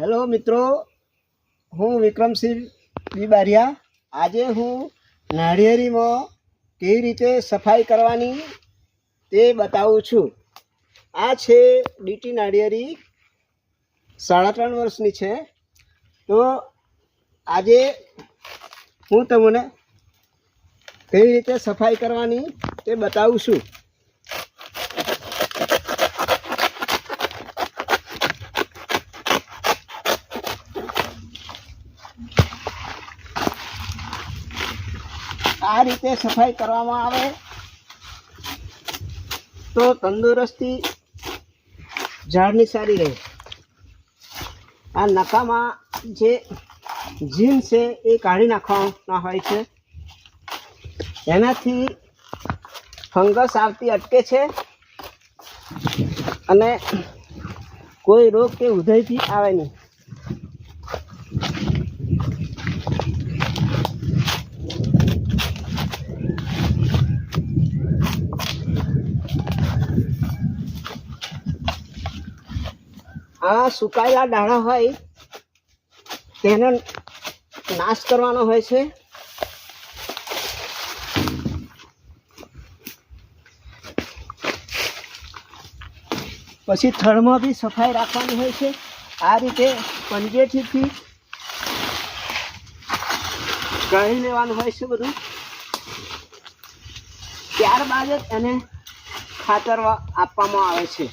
Hello મિત્રો, હું વિક્રમસિંહ બીબારિયા. આજે હું નાળિયેરીમાં કેવી રીતે સફાઈ કરવાની તે બતાવું છું. આ છે ડીટી નાળિયેરી, સાડા ત્રણ વર્ષની છે. તો આજે હું તમને કેવી રીતે સફાઈ કરવાની તે બતાવું છું. આ રીતે સફાઈ કરવામાં આવે. તો તંદુરસ્તી ઝાડની સારી રહે. આ નકામાં જે જીન છે એ કાઢી નાખવાના હોય છે. એનાથી ફંગસ આવતી અટકે છે અને કોઈ રોગ કે ઉદયથી આવે નહીં. આ સુકાયેલા દાણા હોય, તેનો નાશ કરવાનો હોય છે. પછી થળમાં બી સફાઈ રાખવાની હોય છે. આ રીતે પંજેઠીથી કાઢી લેવાનું હોય છે બધું. ત્યારબાદ જ એને ખાતર આપવામાં આવે છે.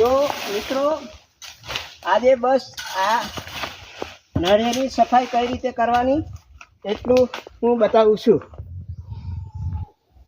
તો મિત્રો આજે બસ આ નળિયાની સફાઈ કઈ રીતે કરવાની એટલું હું બતાવું છું.